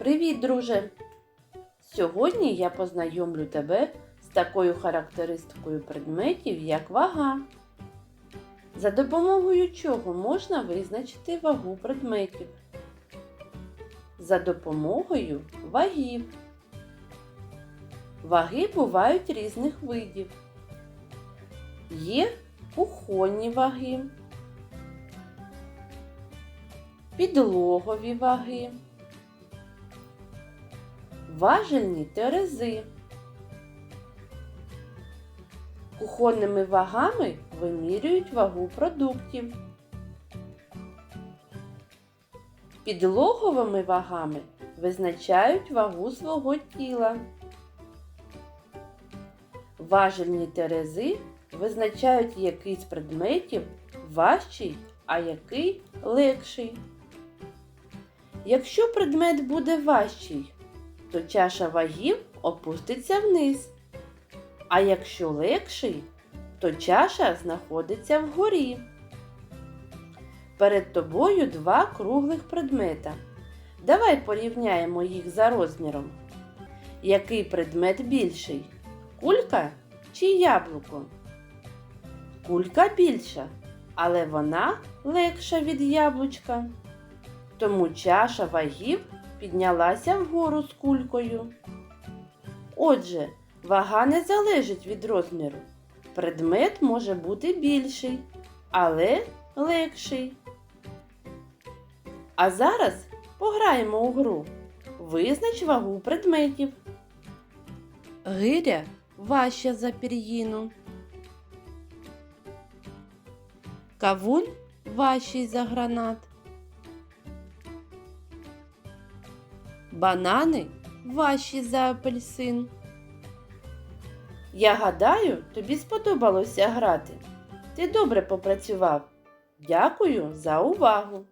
Привіт, друже! Сьогодні я познайомлю тебе з такою характеристикою предметів, як вага. За допомогою чого можна визначити вагу предметів? За допомогою вагів. Ваги бувають різних видів. Є кухонні ваги, підлогові ваги, важельні терези. Кухонними вагами вимірюють вагу продуктів. Підлоговими вагами визначають вагу свого тіла. Важельні терези визначають який з предметів важчий, а який легший. Якщо предмет буде важчий, то чаша вагів опуститься вниз. А якщо легший, то чаша знаходиться вгорі. Перед тобою два круглих предмета. Давай порівняємо їх за розміром. Який предмет більший? Кулька чи яблуко? Кулька більша, але вона легша від яблучка. Тому чаша вагів піднялася вгору з кулькою. Отже, вага не залежить від розміру. Предмет може бути більший, але легший. А зараз пограємо у гру. Визнач вагу предметів. Гиря важча за пір'їну. Кавун важчий за гранат. Банани ваші за апельсин. Я гадаю, тобі сподобалося грати. Ти добре попрацював. Дякую за увагу!